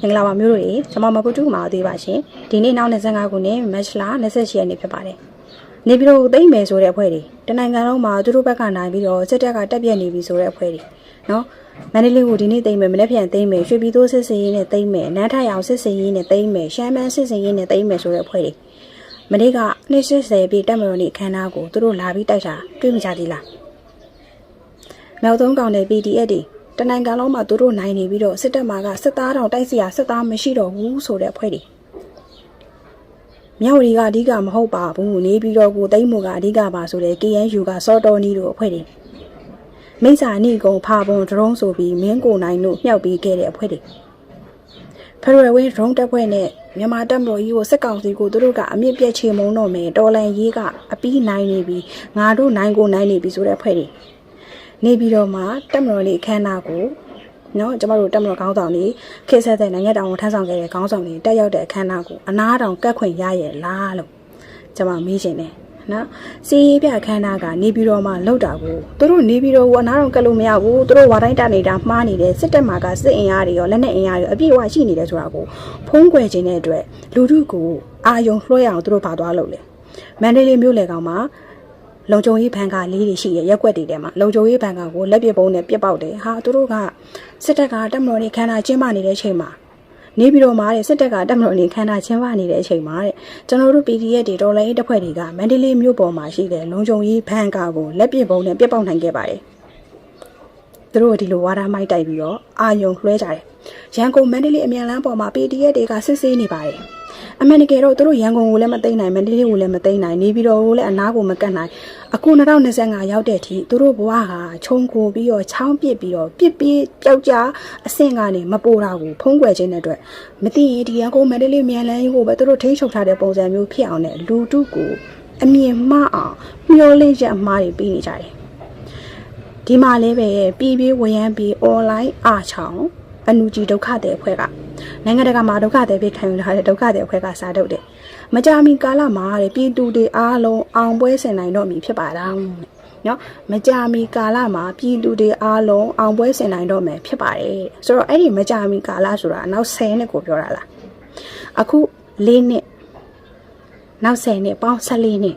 မင်္ဂလာပါမျိုးတို့ရေကျွန်မမကုတုမာသေးပါရှင်ဒီနေ့နောက်25ခုနှစ်မတ်လ28ရက်နေ့ဖြစ်ပါတယ်နေပြည်တော်ကိုသိမ့်မယ်ဆိုတဲ့အဖွဲ့တွေတနိုင်ငံလုံးမှာသူတို့ဘက်ကနိုင်ပြီးတော့စစ်တပ်ကတက်ပြက်နေပြီဆိုတဲ့အဖွဲ့တွေနော်မန္တလေးကိုဒီနေ့သိမ့်မယ်မနေ့ပြန်သိမ့်မယ်ရွှေပြည်သိုးစစ်စင်ရေးနဲ့သိမ့်မယ်နန်းထရောင်စစ်စင်ရေးနဲ့သိမ့်မယ်ရှမ်းမန်းစစ်စင်ရေးနဲ့သိမ့်မယ်ဆိုတဲ့အဖွဲ့တွေမနေ့က280ပြည့်တက်မတော်နေ့အခမ်းအနားကိုသူတို့လာပြီးတိုက်တာတွေ့မိကြသေးလားမြောက်သုံးကောင်တဲ့ PDF တွေ တနင်္ဂနွေလုံးမှာသူတို့နိုင်နေပြီးတော့စစ်တပ်မှာကစစ်သားတော်တိုက်စီရစစ်သားမရှိတော့ဘူးဆိုတဲ့အဖွဲ့တွေမြောက်ရီကအဓိကမဟုတ်ပါဘူးနေပြီးတော့ကိုတိမ့်မိုကအဓိကပါဆိုတဲ့ KNU ကစောတော်နီတို့အဖွဲ့တွေမိစ္ဆာနီကုံဖာပွန်ဒရုန်းဆိုပြီးမင်းကိုနိုင်တို့မြှောက်ပြီးခဲ့တဲ့အဖွဲ့တွေဖရယ်ဝင်းဒရုန်းတပ်ဖွဲ့နဲ့မြန်မာတပ်မတော်ကြီးကိုစစ်ကောင်စီကိုသူတို့ကအမြင့်ပြည့်ချေမုံတော့မယ်တော်လန်ရေးကအပီးနိုင်နေပြီးငါတို့နိုင်ကိုနိုင်နေပြီဆိုတဲ့အဖွဲ့တွေ နေပြီးတော့မှတက်မတော်လေးအခမ်းအနားကိုနော်ကျမတို့တက်မတော်ခေါင်းဆောင်တွေခေဆက်တဲ့နိုင်ငံတောင်ကိုထမ်းဆောင်ခဲ့တဲ့ခေါင်းဆောင်တွေတက်ရောက်တဲ့အခမ်းအနားကိုအနားတောင်ကတ်ခွင့်ရရဲ့လားလို့ကျမမေးရှင်တယ်နော်စီးရေးပြခမ်းနာကနေပြီးတော့မှလောက်တာကိုသူတို့နေပြီးတော့ဟိုအနာတော့ကတ်လို့မရဘူးသူတို့ဝါတိုင်းတနေတာမှားနေတယ်စစ်တပ်မှာကစစ်အင်အားတွေရောလက်နက်အင်အားတွေအပြည့်အဝရှိနေတယ်ဆိုတာကိုဖုံးကွယ်ခြင်းတဲ့အတွက်လူထုကိုအာယုံလွှဲရအောင်သူတို့ပါသွားလို့လေမန္တလေးမြို့လေကောင်မှာ လုံခြုံရေးဘဏ်ကလေးတွေရှိရရက်ွက်တွေထဲမှာလုံခြုံရေးဘဏ်ကကိုလက်ပစ်ပုံးနဲ့ပြစ်ပေါက်တယ်ဟာသူတို့ကစစ်တပ်ကတက်မတော်နေခန္ဓာကျင်းပနေတဲ့အချိန်မှာနေပြီးတော့မှာတဲ့စစ်တပ်ကတက်မတော်နေခန္ဓာကျင်းပနေတဲ့အချိန်မှာတဲ့ကျွန်တော်တို့ PDF တွေတော်လိုင်းတပ်ဖွဲ့တွေကမန္တလေးမြို့ပေါ်မှာရှိတဲ့လုံခြုံရေးဘဏ်ကကိုလက်ပစ်ပုံးနဲ့ပြစ်ပေါက်နိုင်ခဲ့ပါတယ်သူတို့ကဒီလိုဝါဒမိုက်တိုက်ပြီးတော့အာယုံလွှဲကြတယ်ရန်ကုန်မန္တလေးအမြန်လမ်းပေါ်မှာ PDF တွေကစစ်ဆေးနေပါတယ် အမှန်တကယ်တော့သူတို့ရန်ကုန်ကိုလည်းမသိမ်းနိုင်မန္တလေးကိုလည်းမသိမ်းနိုင်နေပြီးတော့ကိုလည်းအနားကိုမကတ်နိုင်အခု2025ရောက်တဲ့အထိသူတို့ဘဝဟာခြုံကိုပြီးတော့ချောင်းပစ်ပြီးတော့ပစ်ပြီးပျောက်ကြားအဆင့်ကနေမပိုတာကိုဖုံးကွယ်ခြင်းတဲ့အတွက်မသိရင်ဒီရန်ကုန်မန္တလေးမြန်လန်းကြီးကိုပဲသူတို့ထိန်းချုပ်ထားတဲ့ပုံစံမျိုးဖြစ်အောင်နဲ့လူတုကိုအမြင်မှားအောင်မျောလင့်ချက်အမှားတွေပြီးနေကြတယ်ဒီမှာလည်းပဲပြည်ပြေးဝရမ်းပြီး online အားချောင်းအနူကြီးဒုက္ခတဲ့အဖွဲ့က နိုင်ငံတကာမှာဒုက္ခသည်ပြေခံယူထားတဲ့ဒုက္ခသည်အဖွဲ့ကစာထုတ်တယ်။မကြာမီကာလမှာတဲ့ပြည်သူတွေအားလုံးအောင်ပွဲဆင်နိုင်တော့မည်ဖြစ်ပါတော့။နော်မကြာမီကာလမှာပြည်သူတွေအားလုံးအောင်ပွဲဆင်နိုင်တော့မယ်ဖြစ်ပါတယ်။ဆိုတော့အဲ့ဒီမကြာမီကာလဆိုတာနောက်10နှစ်ကိုပြောတာလား။အခု၄နှစ်နောက်10နှစ်ပေါင်း14နှစ်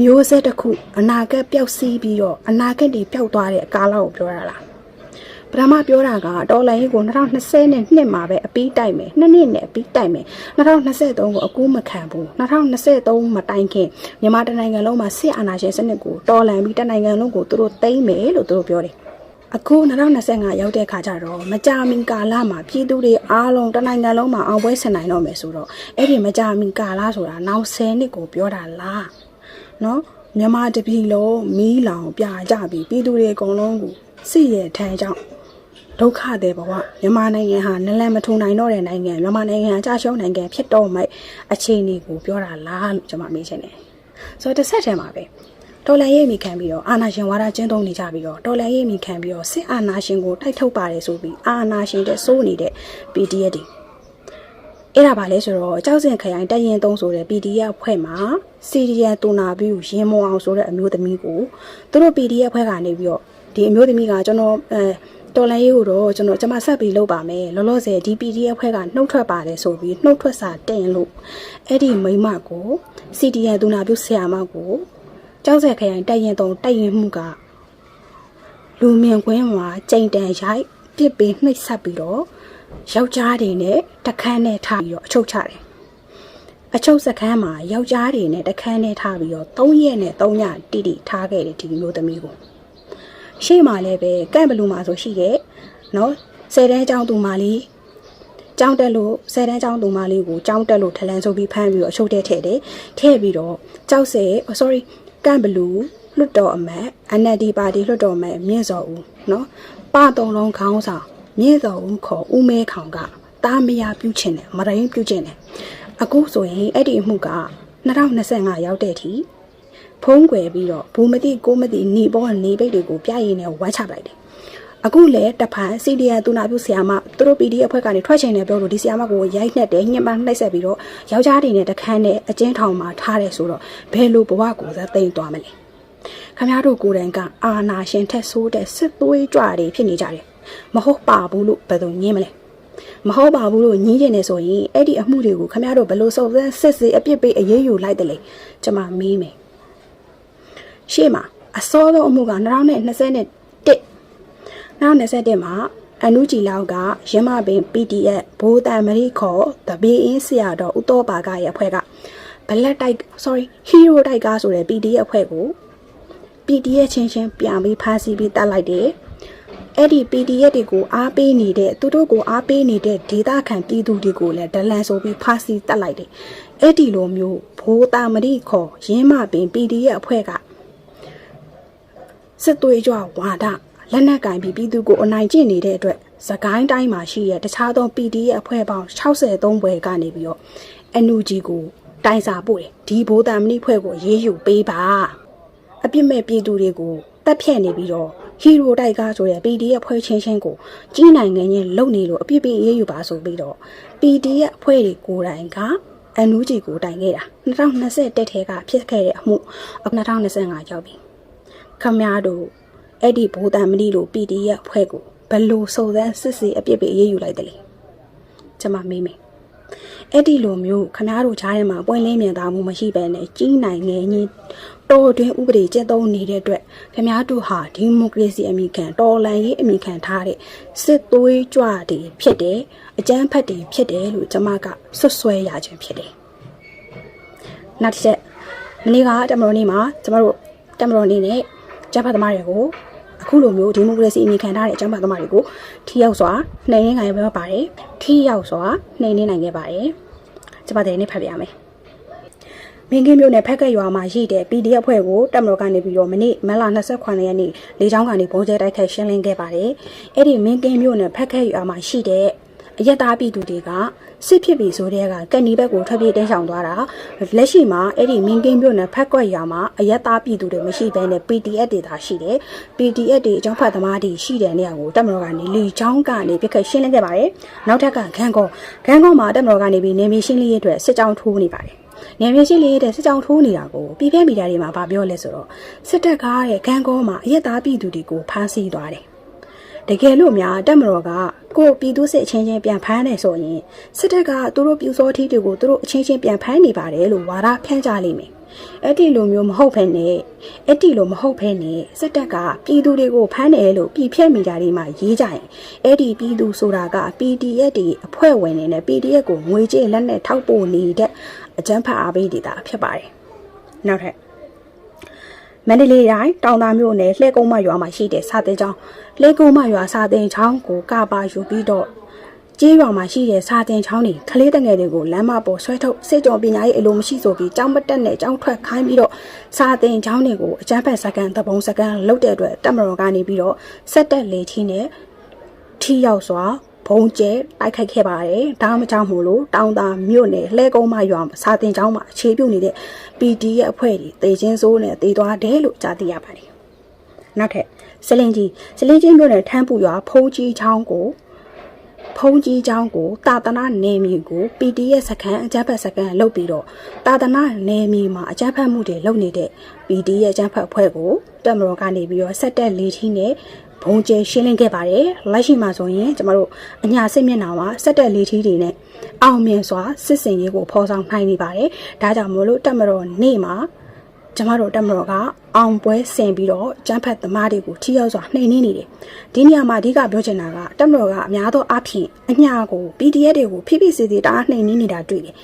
မျိုးဆက်တစ်ခုအနာဂတ်ပျောက်စီးပြီးတော့အနာဂတ်တွေပျောက်သွားတဲ့ကာလကိုပြောတာလား။ ပထမပြောတာကတော်လိုင်းကို2020နဲ့နှစ်မှာပဲအပီးတိုက်မယ်နှစ်နှစ်နဲ့အပီးတိုက်မယ်2023ကိုအကူမခံဘူး2023မတိုင်ခင်မြန်မာတနိုင်ငံလုံးမှာစစ်အာဏာရှင်စနစ်ကိုတော်လှန်ပြီးတနိုင်ငံလုံးကိုသူတို့သိမ်းမယ်လို့သူတို့ပြောတယ်အခု2025ရောက်တဲ့ခါကျတော့မကြာမီကာလမှာပြည်သူတွေအားလုံးတနိုင်ငံလုံးမှာအောင်ပွဲဆင်နိုင်တော့မယ်ဆိုတော့အဲ့ဒီမကြာမီကာလဆိုတာနောက်10နှစ်ကိုပြောတာလားနော်မြန်မာတပြည်လုံးမီးလောင်ပြကြပြီးပြည်သူတွေအကုန်လုံးကိုစစ်ရဲ့ထမ်းကြောင့် ဒုက္ခတဲ့ဘဝမြန်မာနိုင်ငံဟာနလန်မထုံနိုင်တော့တဲ့နိုင်ငံမြန်မာနိုင်ငံအကြရှုံးနိုင်ငံဖြစ်တော့မှအခြေအနေကိုပြောတာလားလို့ကျွန်မမေးချင်တယ်ဆိုတော့တစ်ဆက်တည်းမှာပဲတော်လန်ရေးမိခံပြီးတော့အာနာရှင်ဝါဒကျင်းသုံးနေကြပြီးတော့တော်လန်ရေးမိခံပြီးတော့စစ်အာနာရှင်ကိုတိုက်ထုတ်ပါတယ်ဆိုပြီးအာနာရှင်တဲ့စိုးနေတဲ့ PDF တွေအဲ့ဒါပါလဲဆိုတော့ကြောက်စင်ခရိုင်တရင်သုံးဆိုတဲ့ PDF ဖွဲ့မှာစီရီယန်တူနာပြီးရင်မောအောင်ဆိုတဲ့အမျိုးသမီးကိုသူတို့ PDF ဖွဲ့ကနေပြီးတော့ဒီအမျိုးသမီးကကျွန်တော်အဲ တော်လိုင်းရေးကိုတော့ကျွန်တော်ကျွန်မဆက်ပြီးလုပ်ပါမယ်လောလောဆယ်ဒီ PDF ဖွဲ့ကနှုတ်ထွက်ပါတယ်ဆိုပြီးနှုတ်ထွက်စာတင်လို့အဲ့ဒီမိမကို CDN ဒူနာပြုဆရာမကိုကျောက်ဆက်ခရိုင်တိုက်ရင်တုံတိုက်ရင်မှုကလူမြင်ကွင်းမှာကြိမ်တန်ရိုက်ပစ်ပေးနှိပ်ဆက်ပြီးတော့ယောက်ျားတွေနဲ့တခန်းနဲ့ထားပြီးတော့အချုပ်ချတယ်အချုပ်စခန်းမှာယောက်ျားတွေနဲ့တခန်းနဲ့ထားပြီးတော့၃ရက်နဲ့၃ညတိတိထားခဲ့တယ်ဒီမျိုးသမီးကို ရှေ့မှာလည်းပဲကန့်ဘလူးမှာဆိုရှိရဲ့နော်ဆယ်တန်းကျောင်းသူမလေးကျောင်းတက်လို့ဆယ်တန်းကျောင်းသူမလေးကိုကျောင်းတက်လို့ထလန်ဆိုပြီးဖမ်းပြီးတော့အချုပ်ထဲထည့်တယ်ထည့်ပြီးတော့ကြောက်ဆယ် sorry ကန့်ဘလူးလွတ်တော်အမတ် NLD ပါတီလွတ်တော်အမတ်မြင့်စော်ဦးနော်ပတုံလုံးခေါင်းဆောင်မြင့်စော်ဦးခေါ်ဦးမဲခေါင်ကတားမယာပြုတ်ချင်တယ်မရင်းပြုတ်ချင်တယ်အခုဆိုရင်အဲ့ဒီအမှုက2025ရောက်တဲ့အထိ ဖုံးကွယ်ပြီးတော့ဘူးမတိကိုမတိနေပေါ်ကနေပိတ်တွေကိုပြရည်နဲ့ဝမ်းချပလိုက်တယ်။အခုလည်းတဖန်စီဒီယာတူနာပြုဆရာမသူတို့ PD အဖွဲ့ကနေထွက်ချင်တယ်ပြောလို့ဒီဆရာမကိုရိုက်နှက်တယ်ညှဉ်းပန်းနှိပ်စက်ပြီးတော့ယောက်ျားတွေနဲ့တခန်းနဲ့အကျဉ်းထောင်မှာထားတယ်ဆိုတော့ဘယ်လိုဘဝကိုသာတိမ်သွားမလဲ။ခမရတို့ကိုယ်တိုင်ကအာနာရှင်ထက်ဆိုးတဲ့စစ်သွေးကြွတွေဖြစ်နေကြတယ်။မဟုတ်ပါဘူးလို့ဘယ်သူညင်းမလဲမဟုတ်ပါဘူးလို့ညင်းကျင်နေဆိုရင်အဲ့ဒီအမှုတွေကိုခမရတို့ဘယ်လိုစုံစမ်းစစ်ဆေးအပြစ်ပေးအရေးယူလိုက်တယ်လေကျမမေးမယ် ရှေ့မှာအစောဆုံးအမှုက2021 2021မှာအနုကြည်လောက်ကရမပင် PDF ဘိုးတန်မရီခေါ်တပင်းအင်းဆရာတော်ဦးတော်ပါကရဲ့အဖွဲ့က Black တိုက် sorry Hero တိုက်ကားဆိုတဲ့ PDF အဖွဲ့ကို PDF ချင်းချင်းပြန်ပြီးဖမ်းဆီးပြီးတတ်လိုက်တယ်အဲ့ဒီ PDF တွေကိုအားပေးနေတဲ့သူတို့ကိုအားပေးနေတဲ့ဒေသခံပြည်သူတွေကိုလည်းဒလန်ဆိုပြီးဖမ်းဆီးတတ်လိုက်တယ်အဲ့ဒီလိုမျိုးဘိုးတာမရီခေါ်ရင်းမပင် PDF အဖွဲ့က စစ်သွေးကြွဝါဒလက်နက်ကင်ပြီးပြည်သူကိုအနိုင်ကျင့်နေတဲ့အတွက်သကိုင်းတိုင်းမှာရှိတဲ့တခြားသော PD ရဲ့အဖွဲ့ပေါင်း63ဘွဲကနေပြီးတော့ NUG ကိုတိုင်စာပို့တယ်ဒီဘိုးတံမဏိဖွဲ့ကိုရေးယူပေးပါအပြစ်မဲ့ပြည်သူတွေကိုတက်ဖြတ်နေပြီးတော့ဟီရိုတိုက်ကားဆိုတဲ့ PD ရဲ့အဖွဲ့ချင်းချင်းကိုကြီးနိုင်ငံချင်းလုံနေလို့အပြစ်ပေးရေးယူပါဆိုပြီးတော့ PD ရဲ့အဖွဲ့တွေကိုယ်တိုင်ကအန်နူဂျီကိုတိုင်ခဲ့တာ2020တက်ထဲကဖြစ်ခဲ့တဲ့အမှုအခု2025ရောက်ပြီ ခမများတို့အဲ့ဒီဘိုးတန်မဏိတို့ PDF ဖွဲ့ကိုဘယ်လို့စုံစမ်းစစ်ဆေးအပြစ်ပေးအရေးယူလိုက်တယ်လေကျွန်မမေးမယ်အဲ့ဒီလိုမျိုးခမများတို့ကြားထဲမှာပွင့်လင်းမြင်သာမှုမရှိဘဲနဲ့ကြီးနိုင်ငယ်ကြီးတော်တွင်ဥပဒေကျင့်သုံးနေတဲ့အတွက်ခမများတို့ဟာဒီမိုကရေစီအမိခံတော်လှန်ရေးအမိခံထားတဲ့စစ်သွေးကြွတွေဖြစ်တယ်အကြမ်းဖက်တွေဖြစ်တယ်လို့ကျွန်မကဆွတ်ဆွဲရခြင်းဖြစ်တယ်နောက်တစ်ချက်မနေ့ကတမတော်နေ့မှာကျမတို့တမတော်နေ့နဲ့ ကျန်းဖတ်သမားတွေကိုအခုလိုမျိုးဒီမိုကရေစီအမိခံထားတဲ့အကျန်းဖတ်သမားတွေကိုထိရောက်စွာနှိမ်နှင်းနိုင်ခဲ့ပါတယ်ထိရောက်စွာနှိမ်နှင်းနိုင်ခဲ့ပါတယ်ကျမတဲ့နေ့ဖတ်ပြရမယ်မင်းကင်းမျိုးနဲ့ဖက်ကက်ရွာမှာရှိတဲ့ PDF အဖွဲ့ကိုတက်မတော်ကနေပြီးတော့မနေ့မလ28ရက်နေ့လေချောင်းကနေဘုံကျဲတိုက်ခိုက်ရှင်းလင်းခဲ့ပါတယ်အဲ့ဒီမင်းကင်းမျိုးနဲ့ဖက်ကက်ရွာမှာရှိတဲ့အယက်သားပြည်သူတွေက စစ်ဖြစ်ပြီဆိုတဲ့ကကက်နီဘက်ကိုထွက်ပြေးတင်းဆောင်သွားတာလက်ရှိမှာအဲ့ဒီမင်းကင်းမြို့နယ်ဖက်ကွက်ရွာမှာအယက်သားပြည်သူတွေမရှိဘဲနဲ့ PDF တွေသာရှိတယ် PDF တွေအကြောင်းဖတ်သမားတွေရှိတဲ့နေရာကိုတက်မတော်ကနေလီချောင်းကနေပြစ်ခတ်ရှင်းလင်းခဲ့ပါတယ်နောက်ထပ်ကခန်းကောခန်းကောမှာတက်မတော်ကနေပြီးနေမြေရှင်းလင်းရေးအတွက်စစ်ကြောင်းထိုးနေပါတယ်နေမြေရှိလေးတဲ့စစ်ကြောင်ထိုးနေတာကိုပြည်ပြမီဒီယာတွေမှာဗာပြောလဲဆိုတော့စစ်တပ်ကားရဲ့ခန်းကောမှာအရက်သားပြည်သူတွေကိုဖမ်းဆီးသွားတယ် တကယ်လို့များတက်မတော်ကကိုပြည်သူစစ်အချင်းချင်းပြန်ဖမ်းနေဆိုရင်စစ်တပ်ကသူတို့ပြူစောထီးတွေကိုသူတို့အချင်းချင်းပြန်ဖမ်းနေပါတယ်လို့ဝါဒဖြန့်ကြလိမ့်မယ်အဲ့ဒီလိုမျိုးမဟုတ်ဖ ೇನೆ အဲ့ဒီလိုမဟုတ်ဖ ೇನೆ စစ်တပ်ကပြည်သူတွေကိုဖမ်းတယ်လို့ပြည်ဖြတ်မိတာတွေမှာရေးကြရင်အဲ့ဒီပြည်သူဆိုတာက PDF တွေအဖွဲ့ဝင်နေနဲ့ PDF ကိုငွေကြေးလက်နဲ့ထောက်ပို့နေတဲ့အကြမ်းဖက်အားပေးနေတာဖြစ်ပါတယ်နောက်ထပ် မန္တလေးတိုင်းတောင်သာမြို့နယ်လှဲကုန်းမရွာမှာရှိတဲ့စာတင်ကျောင်းလှဲကုန်းမရွာစာတင်ကျောင်းကိုကပါယူပြီးတော့ကျေးရွာမှာရှိတဲ့စာတင်ကျောင်းတွေကလေးတငယ်တွေကိုလမ်းမပေါ်ဆွဲထုတ်စစ်ကြောပညာရေးအလိုမရှိဆိုပြီးကျောင်းမတက်နဲ့ကျောင်းထွက်ခိုင်းပြီးတော့စာတင်ကျောင်းတွေကိုအကြမ်းဖက်စကန်သဘုံစကန်လုတ်တဲ့အတွက်တက်မတော်ကနေပြီးတော့ဆက်တက်လေထီးနဲ့ထီရောက်စွာ ဘုံကျဲတိုက်ခိုက်ခဲ့ပါတယ်။ဒါမှမကြောက်မို့လို့တောင်သာမြို့နယ်လှဲကုန်းမရွာစာတင်ကျောင်းမှာအခြေပြုနေတဲ့ PD ရဲ့အဖွဲ့တွေတေချင်းစိုးနဲ့တေသွားတယ်လို့ကြားသိရပါတယ်။နောက်ထပ်စလင်ကြီးစလင်ကြီးမြို့နယ်ထမ်းပူရွာဖုံးကြီးချောင်းကိုဖုံးကြီးချောင်းကိုတာသနာနယ်မြေကို PD ရဲ့စခန်းအကြမ်းဖက်စခန်းလုပ်ပြီးတော့တာသနာနယ်မြေမှာအကြမ်းဖက်မှုတွေလုပ်နေတဲ့ PD ရဲ့အကြမ်းဖက်အဖွဲ့ကိုတက်မတော်ကနေပြီးတော့ဆက်တက်လေးထီးနဲ့ ဘုံကျဲရှင်းလင်းခဲ့ပါတယ်လက်ရှိမှာဆိုရင်ကျမတို့အညာစစ်မျက်နှာမှာဆက်တက်လေးထီးတွေနဲ့အောင်မြင်စွာစစ်စင်ရေးကိုဖော်ဆောင်နိုင်နေပါတယ်ဒါကြောင့်မို့လို့တက်မတော်နေ့မှာကျမတို့တက်မတော်ကအောင်ပွဲဆင်ပြီးတော့ကျန်းဖက်သမားတွေကိုထိရောက်စွာနှိမ်နင်းနေတယ်ဒီနေရာမှာအဓိကပြောချင်တာကတက်မတော်ကအများသောအဖြစ်အညာကို PDF တွေကိုဖိဖိစီစီတအားနှိမ်နင်းနေတာတွေ့တယ်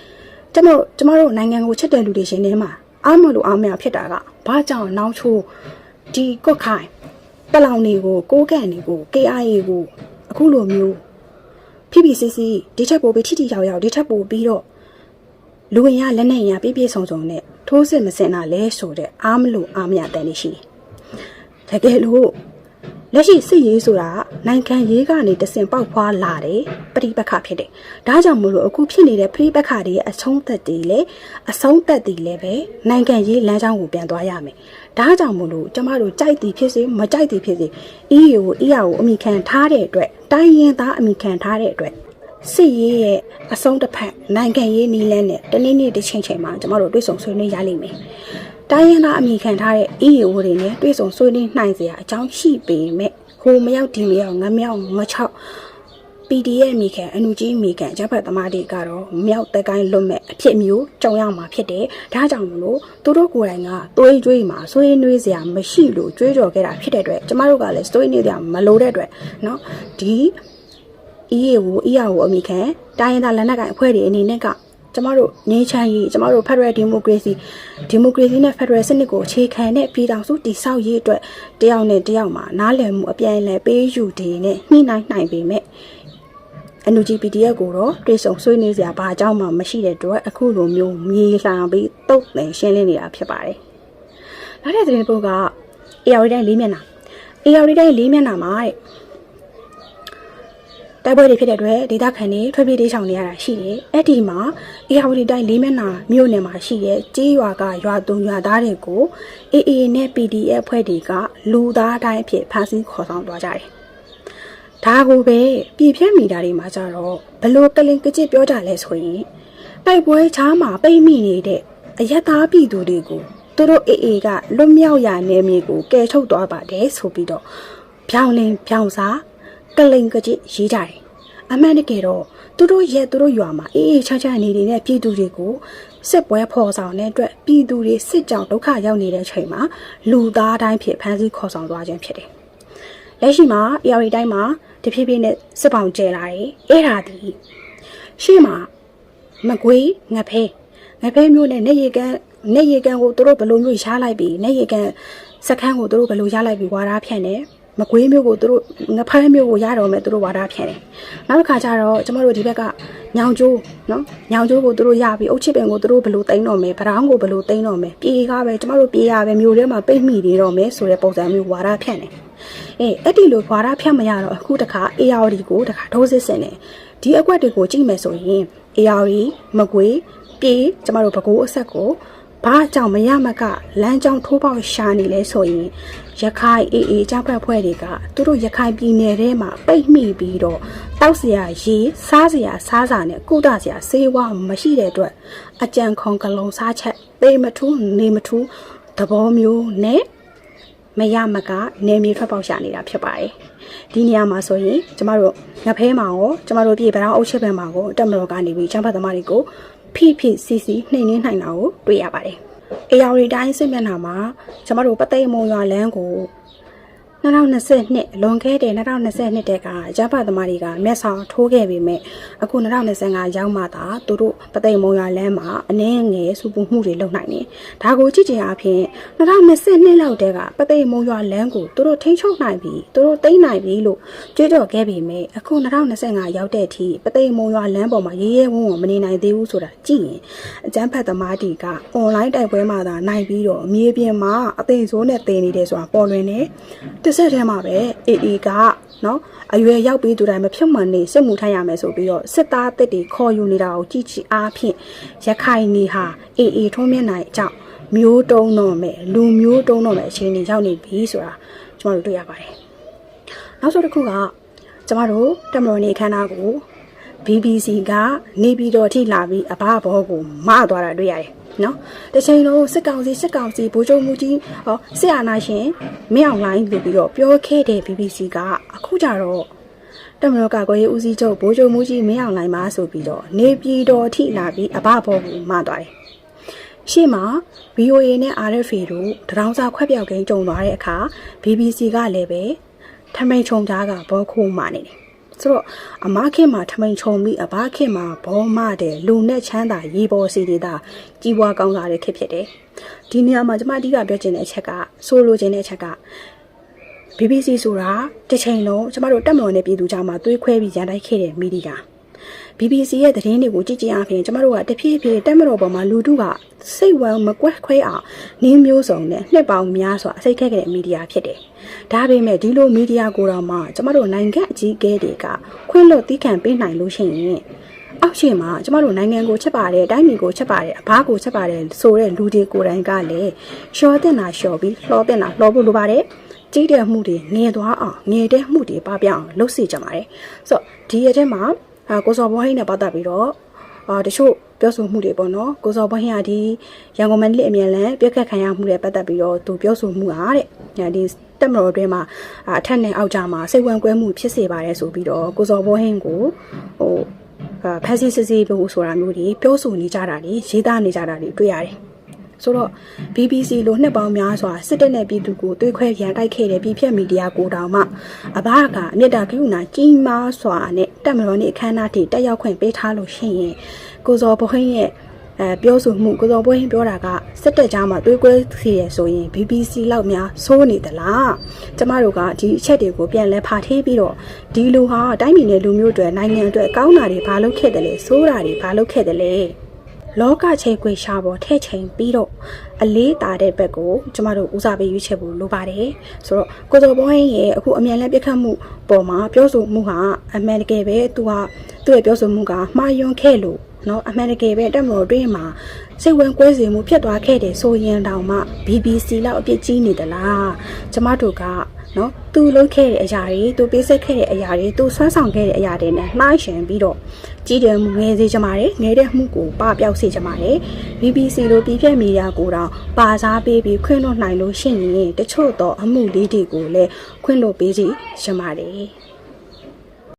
ကျမတို့ကျမတို့နိုင်ငံကိုချက်တဲ့လူတွေရှင်ထဲမှာအားမလို့အားမရဖြစ်တာကဘာကြောင့်နောက်ချိုးဒီကွက်ခိုင် တလောင်တွေကိုကိုးကန်တွေကို KIA ကိုအခုလိုမျိုးဖိဖိစီစီဒီချက်ပို့ပြီးထိထိရောက်ရောက်ဒီချက်ပို့ပြီးတော့လူဝင်ရလက်နဲ့ရပြည့်ပြည့်စုံစုံနဲ့ထိုးစစ်မစင်တာလဲဆိုတဲ့အားမလို့အားမရတဲ့နေရှိတယ်တကယ်လို့လက်ရှိစစ်ရေးဆိုတာနိုင်ငံရေးကနေတဆင်ပေါက်ဖွာလာတယ်ပြိပခဖြစ်တယ်ဒါကြောင့်မို့လို့အခုဖြစ်နေတဲ့ပြိပခတွေရဲ့အဆုံးသက်တွေလည်းအဆုံးသက်တွေလည်းပဲနိုင်ငံရေးလမ်းကြောင်းကိုပြန်သွားရမယ် ဒါကြောင့်မို့လို့ကျမတို့ကြိုက်သည်ဖြစ်စေမကြိုက်သည်ဖြစ်စေ EU ကို ER ကိုအမိခံထားတဲ့အတွက်တိုင်းရင်းသားအမိခံထားတဲ့အတွက်စစ်ရေးရဲ့အဆုံးတစ်ဖက်နိုင်ငံရေးနီးလန်းနဲ့တနေ့နေ့တစ်ချိန်ချိန်မှာကျမတို့တွေ့ဆုံဆွေးနွေးရလိမ့်မယ်။တိုင်းရင်းသားအမိခံထားတဲ့ EU တွေနဲ့တွေ့ဆုံဆွေးနွေးနိုင်စရာအကြောင်းရှိပေမဲ့ဟိုမရောက်ဒီမရောက်ငမြောက်ငချောက် PDF မိခံအနုကြီးမိခံဂျဖတ်သမားတွေကတော့မြောက်တက်ကိုင်းလွတ်မဲ့အဖြစ်မျိုးကြုံရမှာဖြစ်တယ်။ဒါကြောင့်မလို့သူတို့ကိုယ်တိုင်ကသွေးကြွေးမှာဆွေးနွေးစရာမရှိလို့ကြွေးကြော်ခဲ့တာဖြစ်တဲ့အတွက်ကျမတို့ကလည်းဆွေးနွေးစရာမလိုတဲ့အတွက်เนาะဒီ EA ကို EA ကိုအမိခံတိုင်းရင်းသားလက်နက်ကိုင်အဖွဲ့တွေအနေနဲ့ကကျမတို့ငြိမ်းချမ်းရေးကျမတို့ Federal Democracy Democracy နဲ့ Federal စနစ်ကိုအခြေခံတဲ့ပြည်ထောင်စုတည်ဆောက်ရေးအတွက်တယောက်နဲ့တယောက်မှာနားလည်မှုအပြန်အလှန်ပေးယူတွေနဲ့ညှိနှိုင်းနိုင်ပေမဲ့ NUGPDF ကိုတော့တွေ့ဆုံဆွေးနွေးစရာဘာအကြောင်းမှမရှိတဲ့အတွက်အခုလိုမျိုးမြေလှန်ပြီးတုတ်တယ်ရှင်းလင်းနေတာဖြစ်ပါတယ်။နောက်တဲ့သတင်းပုတ်က AR တိုင်းလေးမျက်နှာ AR တိုင်းလေးမျက်နှာမှာတဲ့တိုက်ပွဲတွေဖြစ်တဲ့အတွက်ဒေသခံတွေထွက်ပြေးတေးချောင်နေရတာရှိတယ်။အဲ့ဒီမှာအေယာဝတီတိုင်းလေးမျက်နှာမြို့နယ်မှာရှိတဲ့ကြေးရွာကရွာသူရွာသားတွေကို AA နဲ့ PDF ဖွဲ့တွေကလူသားတိုင်းအဖြစ်ဖမ်းဆီးခေါ်ဆောင်သွားကြတယ်။ ဒါကိုပဲပြည်ပြည့်မိတာတွေမှာကြတော့ဘလို့ကလင်ကကြစ်ပြောကြလဲဆိုရင်တိုက်ပွဲချားမှာပိတ်မိနေတဲ့အယက်သားပြည်သူတွေကိုသူတို့ AA ကလွတ်မြောက်ရာနယ်မြေကိုကယ်ထုတ်သွားပါတယ်ဆိုပြီးတော့ဖြောင်းလင်းဖြောင်းစားကလိန်ကကြစ်ရေးကြတယ်အမှန်တကယ်တော့သူတို့ရဲ့သူတို့ရွာမှာအေးအေးချာချာနေနေတဲ့ပြည်သူတွေကိုစစ်ပွဲဖော်ဆောင်တဲ့အတွက်ပြည်သူတွေစစ်ကြောင်ဒုက္ခရောက်နေတဲ့အချိန်မှာလူသားတိုင်းဖြစ်ဖမ်းဆီးခေါ်ဆောင်သွားခြင်းဖြစ်တယ်လက်ရှိမှာ AR တိုင်းမှာ တဖြည်းဖြည်းနဲ့စစ်ပောင်ကျဲလာတယ်အဲ့ဒါဒီရှေ့မှာမကွေးငဖဲငဖဲမျိုးနဲ့နေရီကန်နေရီကန်ကိုသူတို့ဘယ်လိုမျိုးရှားလိုက်ပြီးနေရီကန်စခန်းကိုသူတို့ဘယ်လိုရလိုက်ပြီးဝါသားဖြန့်တယ်မကွေးမျိုးကိုသူတို့ငဖဲမျိုးကိုရတော့မယ်သူတို့ဝါသားဖြန့်တယ်နောက်တစ်ခါကျတော့ကျမတို့ဒီဘက်ကညောင်ကျိုးနော်ညောင်ကျိုးကိုသူတို့ရပြီးအုတ်ချစ်ပင်ကိုသူတို့ဘယ်လိုတိန်းတော့မယ်ဗရောင်းကိုဘယ်လိုတိန်းတော့မယ်ပြေကားပဲကျမတို့ပြေရပဲမျိုးထဲမှာပိတ်မိနေတော့မယ်ဆိုတဲ့ပုံစံမျိုးဝါသားဖြန့်တယ် အေးအဲ့ဒီလိုဝါသားဖြန့်မရတော့အခုတခါ ARD ကိုတခါထိုးစစ်ဆင်တယ်ဒီအကွက်တွေကိုကြည့်မယ်ဆိုရင် ARD မကွေးပြေကျမတို့ဘကိုးအဆက်ကိုဘာကြောင့်မရမကလမ်းကြောင်းထိုးပေါက်ရှာနေလဲဆိုရင်ရခိုင်အေးအေးကြောက်ဖက်ဖွဲ့တွေကသူတို့ရခိုင်ပြည်နယ်ထဲမှာပိတ်မိပြီးတော့တောက်စရာရေစားစရာစားစာနဲ့ကုသစရာဆေးဝါးမရှိတဲ့အတွက်အကြံခုံကလုံးစားချက်သေမထူးနေမထူးသဘောမျိုးနဲ့ မရမကနေမြေထွက်ပေါက်ရှာနေတာဖြစ်ပါတယ်ဒီနေရာမှာဆိုရင်ကျမတို့ငဖဲမှာရောကျမတို့ပြည်ပရောင်းအုပ်ချက်ဘက်မှာကိုတက်မတော်ကနေပြီးချမ်းဖတ်သမားတွေကိုဖိဖိစီစီနှိမ့်နှင်းနိုင်တာကိုတွေ့ရပါတယ်အေယာရီတိုင်းစစ်မျက်နှာမှာကျမတို့ပသိမ်မုံရွာလမ်းကို 2022လွန်ခဲ့တဲ့2022တက်ကရဖသမားတွေကမျက်ဆောင်ထိုးခဲ့ပေမဲ့အခု2025ရောက်မှသာသူတို့ပသိမ်မုံရွာလမ်းမှာအနည်းငယ်စူပူမှုတွေလုပ်နိုင်တယ်။ဒါကိုကြည့်ကြအဖြစ်2022လောက်တက်ကပသိမ်မုံရွာလမ်းကိုသူတို့ထိန်းချုပ်နိုင်ပြီသူတို့သိမ်းနိုင်ပြီလို့ကြွေးကြော်ခဲ့ပေမဲ့အခု2025ရောက်တဲ့အထိပသိမ်မုံရွာလမ်းပေါ်မှာရေးရဲဝုန်းဝုန်းမနေနိုင်သေးဘူးဆိုတာကြည့်ရင်အကျန်းဖတ်သမားတီကအွန်လိုင်းတိုက်ပွဲမှာသာနိုင်ပြီးတော့မြေပြင်မှာအသိဆိုးနဲ့တင်နေတယ်ဆိုတာပေါ်လွင်တယ်။တစ်ဆက်တည်းမှာပဲအေအေကနော်အရွယ်ရောက်ပြီးသူတိုင်းမဖြစ်မှန်နေစစ်မှုထမ်းရမယ်ဆိုပြီးတော့စစ်သားအစ်တွေခေါ်ယူနေတာကိုကြည့်ချီအားဖြင့်ရခိုင်နေဟာအေအေထုံးမျက်နှာအကြောင်းမျိုးတုံးတော့မယ်လူမျိုးတုံးတော့မယ်အခြေအနေရောက်နေပြီဆိုတာကျွန်တော်တို့တွေ့ရပါတယ်နောက်ဆုံးတစ်ခုကကျမတို့တမတော်နေခန်းသားကို BBC ကနေပြည်တော်ထိလာပြီးအဘဘောကိုမသွားတာတွေ့ရတယ်နော်တချိန်လုံးစစ်ကောင်စီစစ်ကောင်စီဗိုလ်ချုပ်မှုကြီးဟောစစ်အာဏာရှင်မင်းအောင်လိုင်းလို့ပြီးတော့ပြောခဲ့တဲ့ BBC ကအခုကြတော့တမတော်ကကိုရေးဦးစီးချုပ်ဗိုလ်ချုပ်မှုကြီးမင်းအောင်လိုင်းပါဆိုပြီးတော့နေပြည်တော်ထိလာပြီးအဘဘောကိုမသွားတယ်ရှေ့မှာ VOA နဲ့ RFA တို့တရောင်းစာခွက်ပြောက်ကိန်းကြုံသွားတဲ့အခါ BBC ကလည်းပဲထမိန်ချုံသားကဘောခိုးမှနေတယ် ဆိုတော့အမခင်မှာထမိန်ချုံပြီးအဘခင်မှာဘောမတဲ့လူနဲ့ချမ်းသာရေပေါ်စီနေတာကြီးပွားကောင်းစားတဲ့ခက်ဖြစ်တယ်ဒီနေရာမှာကျွန်မအဓိကပြောချင်တဲ့အချက်ကဆိုလိုချင်တဲ့အချက်က BBC ဆိုတာတစ်ချိန်လုံးကျမတို့တက်မတော်နဲ့ပြည်သူကြားမှာသွေးခွဲပြီးရန်တိုက်ခဲ့တဲ့မီဒီယာ BBC ရဲ့သတင်းတွေကိုကြည့်ကြည့်အားဖြင့်ကျမတို့ကတဖြည်းဖြည်းတက်မတော်ပေါ်မှာလူထုကစိတ်ဝမ်းမကွက်ခွဲအောင်နင်းမျိုးစုံနဲ့နှစ်ပေါင်းများစွာအစိတ်ခက်ခဲ့တဲ့မီဒီယာဖြစ်တယ်။ဒါပေမဲ့ဒီလိုမီဒီယာကိုတော့မှကျမတို့နိုင်ငံအကြီးအကဲတွေကခွင့်လွှတ်သီးခံပေးနိုင်လို့ရှိရင်အောက်ရှင်မှာကျမတို့နိုင်ငံကိုချက်ပါတယ်တိုင်းပြည်ကိုချက်ပါတယ်အဘကိုချက်ပါတယ်ဆိုတဲ့လူတွေကိုယ်တိုင်ကလည်းရှော့တင်တာရှော့ပြီးလှောတင်တာလှောဖို့လိုပါတယ်ကြီးတဲ့မှုတွေငယ်သွားအောင်ငယ်တဲ့မှုတွေပပအောင်လုပ်စေချင်ပါတယ်ဆိုတော့ဒီရက်ထဲမှာ အာကိုစော်ဘောဟိန်းနဲ့ပတ်သက်ပြီးတော့အာတချို့ပြောဆိုမှုတွေပေါ့နော်ကိုစော်ဘောဟိန်းကဒီရန်ကုန်မန္တလေးအမြန်လန်ပြက်ခတ်ခံရမှုတွေပတ်သက်ပြီးတော့သူပြောဆိုမှုဟာတဲ့ဒီတက်မတော်အတွင်းမှာအာအထက်နဲ့အောက်ကြမှာစိတ်ဝင်ကွဲမှုဖြစ်စေပါတယ်ဆိုပြီးတော့ကိုစောဘောဟင်းကိုဟိုအာဖက်စီစစ်စီလို့ဆိုတာမျိုးတွေပြောဆိုနေကြတာတွေရေးသားနေကြတာတွေတွေ့ရတယ် ဆိုတော့ BBC လိုနှစ်ပေါင်းများစွာစစ်တပ်နဲ့ပြည်သူကိုတွေးခွဲရန်တိုက်ခဲ့တဲ့ပြည်ဖြတ်မီဒီယာကိုတောင်မှအဘကအမြင့်တာကရုဏာကြီးမားစွာနဲ့တက်မတော်နဲ့အခမ်းအနားတွေတက်ရောက်ခွင့်ပေးထားလို့ရှိရင်ကိုစောဘဟင်းရဲ့အဲပြောဆိုမှုကိုစောဘဟင်းပြောတာကစစ်တပ်ကြားမှာတွေးခွဲစီရဆိုရင် BBC လောက်များစိုးနေသလားကျမတို့ကဒီအချက်တွေကိုပြန်လဲဖာထေးပြီးတော့ဒီလူဟာတိုင်းပြည်နဲ့လူမျိုးတွေနိုင်ငံအတွက်ကောင်းတာတွေဘာလုပ်ခဲ့တယ်လဲစိုးတာတွေဘာလုပ်ခဲ့တယ်လဲ လောကချိန်ခွေရှာပေါ်ထဲ့ချိန်ပြီးတော့အလေးတာတဲ့ဘက်ကိုကျမတို့ဦးစားပေးရွေးချယ်ဖို့လိုပါတယ်ဆိုတော့ကိုစောဘောင်းရဲ့အခုအမြန်လက်ပြတ်ခတ်မှုပေါ်မှာပြောဆိုမှုဟာအမှန်တကယ်ပဲသူကသူ့ရဲ့ပြောဆိုမှုကမှားယွင်းခဲ့လို့နော်အမှန်တကယ်ပဲတက်မတော်တွင်းမှာစိတ်ဝင်ကွဲစေမှုဖြစ်သွားခဲ့တယ်ဆိုရင်တောင်မှ BBC လောက်အပြစ်ကြီးနေသလားကျမတို့က နော်သူလုပ်ခဲ့တဲ့အရာတွေသူပေးဆက်ခဲ့တဲ့အရာတွေသူဆွမ်းဆောင်ခဲ့တဲ့အရာတွေနဲ့နှိုင်းယှဉ်ပြီးတော့ကြီးတယ်မှုငယ်စေချင်ပါတယ်ငယ်တဲ့မှုကိုပပျောက်စေချင်ပါတယ် BBC လိုပြည်ပြည့်မီဒီယာကိုတော့ပါစားပေးပြီးခွင့်လွှတ်နိုင်လို့ရှိရင်တချို့တော့အမှုလေးတွေကိုလည်းခွင့်လွှတ်ပေးစီချင်ပါတယ်